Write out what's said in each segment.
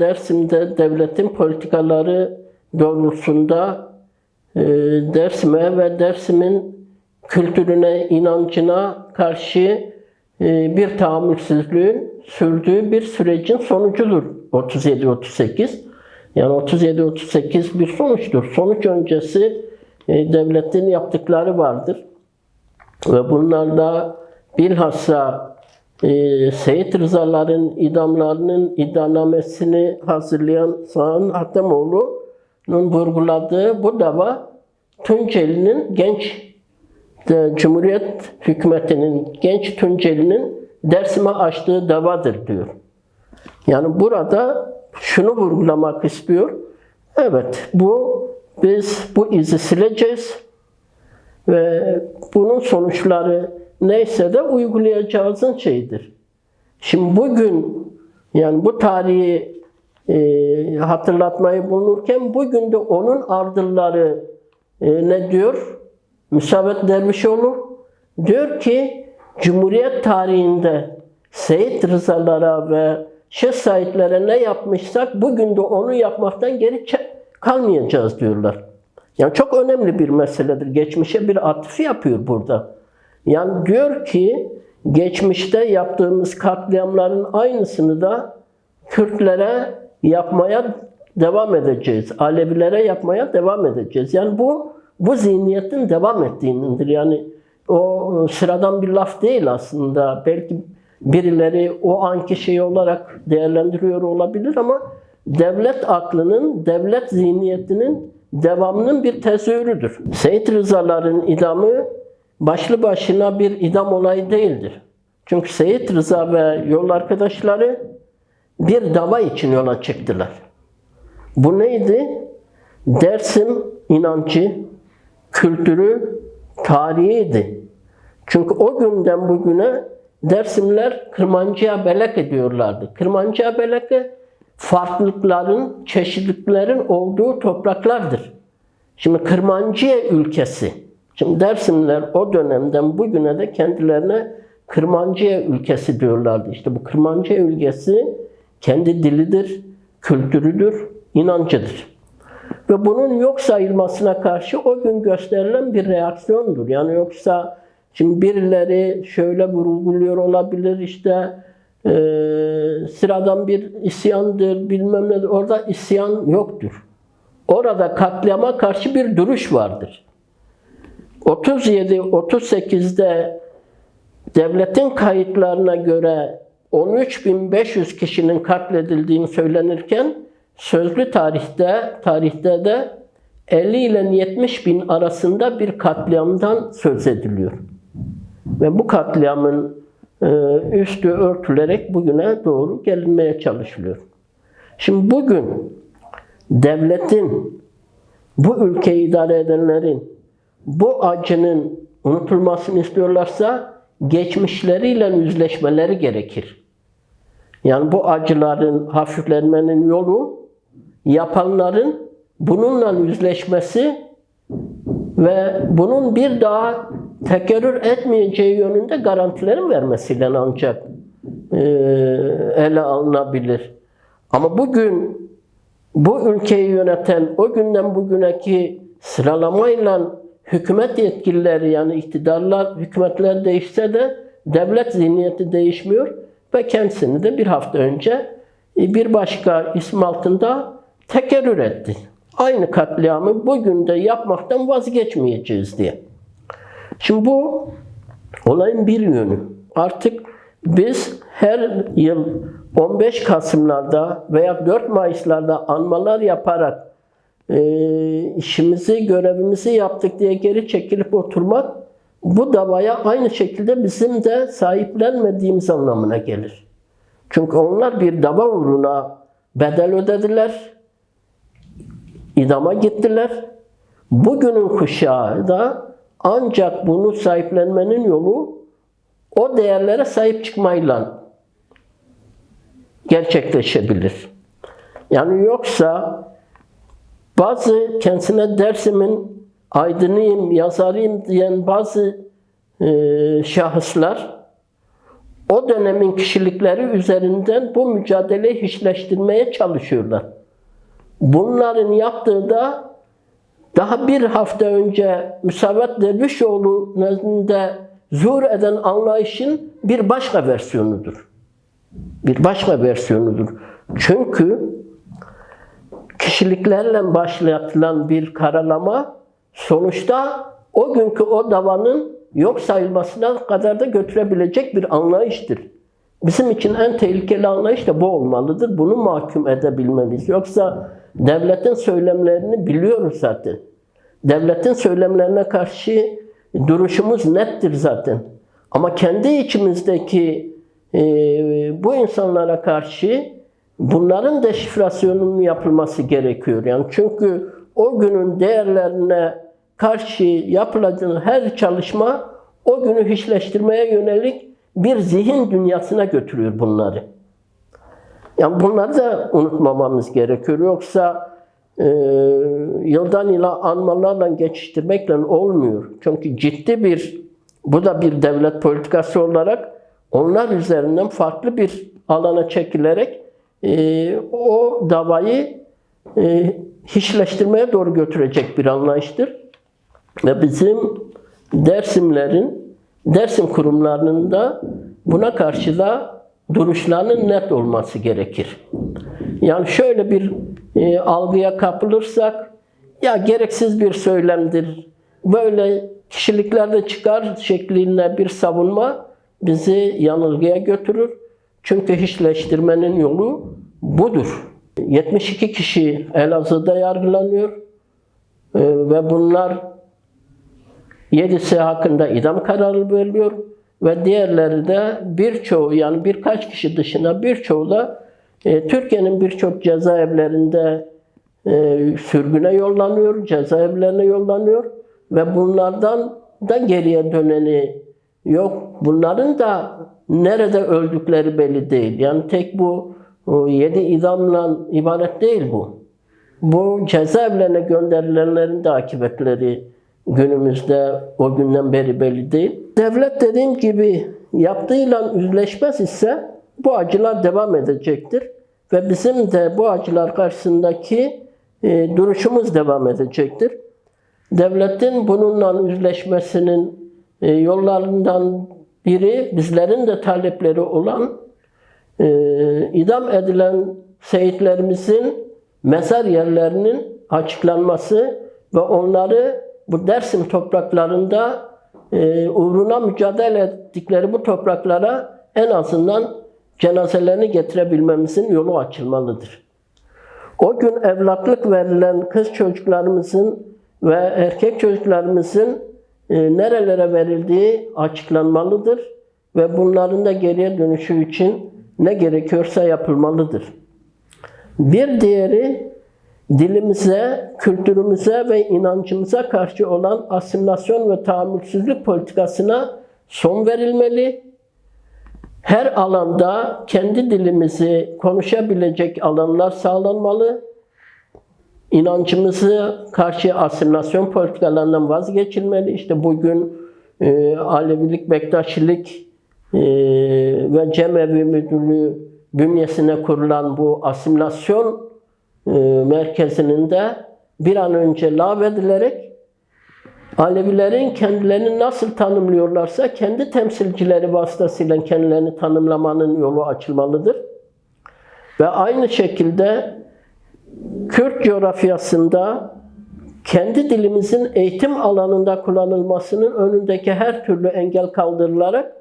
Dersim'de devletin politikaları doğrultusunda e, Dersim'e ve Dersim'in kültürüne, inancına karşı e, bir tahammülsüzlüğün sürdüğü bir sürecin sonucudur 37-38. Yani 37-38 bir sonuçtur. Sonuç öncesi e, devletin yaptıkları vardır. Ve bunlarda bilhassa e, Seyit Rızaların idamlarının iddianamesini hazırlayan Sağın Hatemoğlu'nun vurguladığı bu dava Tunceli'nin genç de, Cumhuriyet hükümetinin genç Tunceli'nin Dersim'e açtığı davadır diyor. Yani burada şunu vurgulamak istiyor. Evet bu biz bu izi sileceğiz ve bunun sonuçları neyse de uygulayacağızın şeyidir. Şimdi bugün yani bu tarihi e, hatırlatmayı bulunurken bugün de onun ardılları e, ne diyor? Müsavet Dervişoğlu diyor ki Cumhuriyet tarihinde Seyit Rızalara ve Şeyh Saidlere ne yapmışsak bugün de onu yapmaktan geri kalmayacağız diyorlar. Yani çok önemli bir meseledir. Geçmişe bir atıf yapıyor burada. Yani diyor ki geçmişte yaptığımız katliamların aynısını da Kürtlere yapmaya devam edeceğiz. Alevilere yapmaya devam edeceğiz. Yani bu bu zihniyetin devam ettiğindir. Yani o sıradan bir laf değil aslında. Belki birileri o anki şey olarak değerlendiriyor olabilir ama devlet aklının, devlet zihniyetinin devamının bir tezahürüdür. Seyit Rızaların idamı başlı başına bir idam olayı değildir. Çünkü Seyit Rıza ve yol arkadaşları bir dava için yola çıktılar. Bu neydi? Dersim inancı, kültürü, tarihiydi. Çünkü o günden bugüne Dersimler Kırmancı'ya belek ediyorlardı. Kırmancı'ya belek farklılıkların, çeşitliliklerin olduğu topraklardır. Şimdi Kırmancıya ülkesi. Şimdi Dersimler o dönemden bugüne de kendilerine Kırmancıya ülkesi diyorlardı. İşte bu Kırmancıya ülkesi kendi dilidir, kültürüdür, inancıdır. Ve bunun yok sayılmasına karşı o gün gösterilen bir reaksiyondur. Yani yoksa şimdi birileri şöyle vurguluyor olabilir işte e, sıradan bir isyandır bilmem ne orada isyan yoktur. Orada katliama karşı bir duruş vardır. 37-38'de devletin kayıtlarına göre 13.500 kişinin katledildiğini söylenirken sözlü tarihte tarihte de 50 ile 70 bin arasında bir katliamdan söz ediliyor. Ve bu katliamın e, üstü örtülerek bugüne doğru gelinmeye çalışılıyor. Şimdi bugün devletin, bu ülkeyi idare edenlerin bu acının unutulmasını istiyorlarsa geçmişleriyle yüzleşmeleri gerekir. Yani bu acıların hafiflenmenin yolu yapanların bununla yüzleşmesi ve bunun bir daha tekerrür etmeyeceği yönünde garantilerin vermesiyle ancak e, ele alınabilir. Ama bugün bu ülkeyi yöneten o günden bugüneki sıralamayla hükümet yetkilileri yani iktidarlar, hükümetler değişse de devlet zihniyeti değişmiyor ve kendisini de bir hafta önce bir başka isim altında tekerrür etti. Aynı katliamı bugün de yapmaktan vazgeçmeyeceğiz diye. Şimdi bu olayın bir yönü. Artık biz her yıl 15 Kasımlarda veya 4 Mayıslarda anmalar yaparak e, işimizi, görevimizi yaptık diye geri çekilip oturmak bu davaya aynı şekilde bizim de sahiplenmediğimiz anlamına gelir. Çünkü onlar bir dava uğruna bedel ödediler, idama gittiler. Bugünün kuşağı da ancak bunu sahiplenmenin yolu o değerlere sahip çıkmayla gerçekleşebilir. Yani yoksa bazı kendisine dersimin aydınıyım, yazarıyım diyen bazı e, şahıslar o dönemin kişilikleri üzerinden bu mücadeleyi hiçleştirmeye çalışıyorlar. Bunların yaptığı da daha bir hafta önce Müsavat Dervişoğlu nezdinde zuhur eden anlayışın bir başka versiyonudur. Bir başka versiyonudur. Çünkü kişiliklerle başlatılan bir karalama sonuçta o günkü o davanın yok sayılmasına kadar da götürebilecek bir anlayıştır. Bizim için en tehlikeli anlayış da bu olmalıdır. Bunu mahkum edebilmeliyiz. Yoksa devletin söylemlerini biliyoruz zaten. Devletin söylemlerine karşı duruşumuz nettir zaten. Ama kendi içimizdeki e, bu insanlara karşı bunların deşifrasyonunun yapılması gerekiyor. Yani çünkü o günün değerlerine karşı yapılacak her çalışma o günü hiçleştirmeye yönelik bir zihin dünyasına götürüyor bunları. Yani bunları da unutmamamız gerekiyor. Yoksa e, yıldan yıla anmalarla geçiştirmekle olmuyor. Çünkü ciddi bir, bu da bir devlet politikası olarak onlar üzerinden farklı bir alana çekilerek e, o davayı e, hiçleştirmeye doğru götürecek bir anlayıştır. Ve bizim Dersimlerin, Dersim kurumlarının da buna karşı da duruşlarının net olması gerekir. Yani şöyle bir e, algıya kapılırsak, ya gereksiz bir söylemdir, böyle kişiliklerde çıkar şeklinde bir savunma bizi yanılgıya götürür. Çünkü hiçleştirmenin yolu budur. 72 kişi Elazığ'da yargılanıyor E, ve bunlar 7'si hakkında idam kararı veriliyor ve diğerleri de birçoğu yani birkaç kişi dışında birçoğu da e, Türkiye'nin birçok cezaevlerinde e, sürgüne yollanıyor, cezaevlerine yollanıyor ve bunlardan da geriye döneni yok. Bunların da nerede öldükleri belli değil. Yani tek bu o yedi idamla ibaret değil bu. Bu cezaevlerine gönderilenlerin de akıbetleri günümüzde o günden beri belli değil. Devlet dediğim gibi yaptığıyla yüzleşmez ise bu acılar devam edecektir. Ve bizim de bu acılar karşısındaki e, duruşumuz devam edecektir. Devletin bununla yüzleşmesinin e, yollarından biri bizlerin de talepleri olan e, idam edilen seyitlerimizin mezar yerlerinin açıklanması ve onları bu Dersim topraklarında e, uğruna mücadele ettikleri bu topraklara en azından cenazelerini getirebilmemizin yolu açılmalıdır. O gün evlatlık verilen kız çocuklarımızın ve erkek çocuklarımızın e, nerelere verildiği açıklanmalıdır ve bunların da geriye dönüşü için ne gerekiyorsa yapılmalıdır. Bir diğeri dilimize, kültürümüze ve inancımıza karşı olan asimilasyon ve tahammülsüzlük politikasına son verilmeli. Her alanda kendi dilimizi konuşabilecek alanlar sağlanmalı. İnancımızı karşı asimilasyon politikalarından vazgeçilmeli. İşte bugün e, Alevilik, Bektaşilik ve Cemevi Müdürlüğü bünyesine kurulan bu asimilasyon e, merkezinin de bir an önce lağvedilerek Alevilerin kendilerini nasıl tanımlıyorlarsa kendi temsilcileri vasıtasıyla kendilerini tanımlamanın yolu açılmalıdır. Ve aynı şekilde Kürt coğrafyasında kendi dilimizin eğitim alanında kullanılmasının önündeki her türlü engel kaldırılarak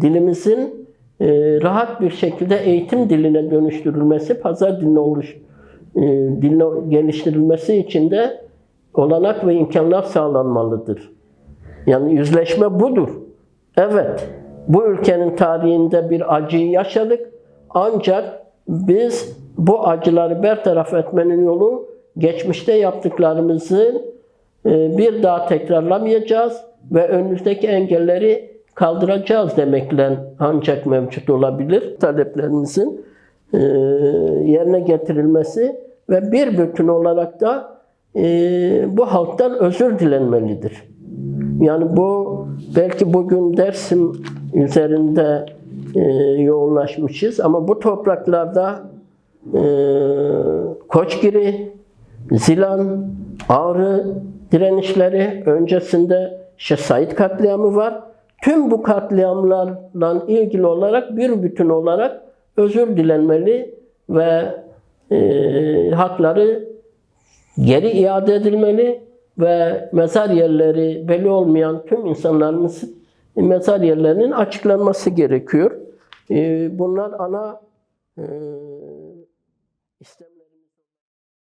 dilimizin e, rahat bir şekilde eğitim diline dönüştürülmesi, pazar diline oluş, e, diline geliştirilmesi için de olanak ve imkanlar sağlanmalıdır. Yani yüzleşme budur. Evet, bu ülkenin tarihinde bir acıyı yaşadık. Ancak biz bu acıları bertaraf etmenin yolu geçmişte yaptıklarımızı e, bir daha tekrarlamayacağız ve önümüzdeki engelleri kaldıracağız demekle ancak mevcut olabilir. Taleplerimizin e, yerine getirilmesi ve bir bütün olarak da e, bu halktan özür dilenmelidir. Yani bu belki bugün Dersim üzerinde e, yoğunlaşmışız. Ama bu topraklarda Koçgiri, Zilan, Ağrı direnişleri öncesinde Şeyh Said katliamı var. Tüm bu katliamlarla ilgili olarak bir bütün olarak özür dilenmeli ve e, hakları geri iade edilmeli ve mezar yerleri belli olmayan tüm insanlarımızın mezar yerlerinin açıklanması gerekiyor. E, bunlar ana e, istem